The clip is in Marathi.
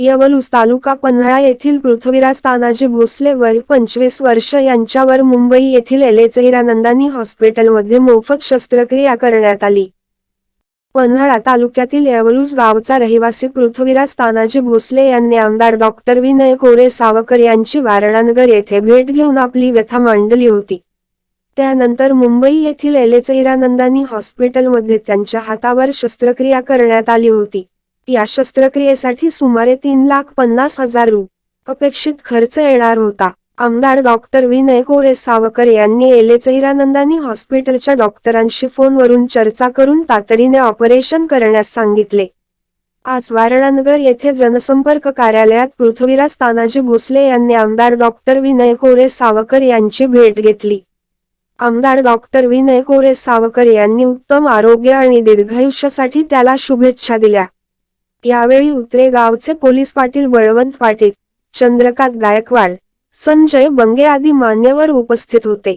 यवलूस तालुका पन्हाळा येथील पृथ्वीराज तानाजी भोसले वय पंचवीस वर्ष यांच्यावर मुंबई येथील एलेचहिरानंदानी हॉस्पिटलमध्ये मोफत शस्त्रक्रिया करण्यात आली. पन्हाळा तालुक्यातील येवलूस गावचा रहिवासी पृथ्वीराज तानाजी भोसले यांनी आमदार डॉक्टर विनय कोरे सावकर यांची वारणानगर येथे भेट घेऊन आपली व्यथा मांडली होती. त्यानंतर मुंबई येथील एलेचहिरानंदानी हॉस्पिटलमध्ये त्यांच्या हातावर शस्त्रक्रिया करण्यात आली होती. या शस्त्रक्रियेसाठी सुमारे तीन लाख पन्नास हजार रु. अपेक्षित खर्च येणार होता. आमदार डॉक्टर विनय कोरे सावकर यांनी एलेचहिरानंदानी हॉस्पिटलच्या डॉक्टरांशी फोनवरून चर्चा करून तातडीने ऑपरेशन करण्यास सांगितले. आज वारणानगर येथे जनसंपर्क कार्यालयात पृथ्वीराज तानाजी भोसले यांनी आमदार डॉक्टर विनय कोरे सावकर यांची भेट घेतली. आमदार डॉक्टर विनय कोरे सावकर यांनी उत्तम आरोग्य आणि दीर्घायुष्यासाठी त्याला शुभेच्छा दिल्या. यावेळी उतरे गावचे पोलीस पाटील बळवंत पाटील चंद्रकांत गायकवाड संजय बंगे आदी मान्यवर उपस्थित होते.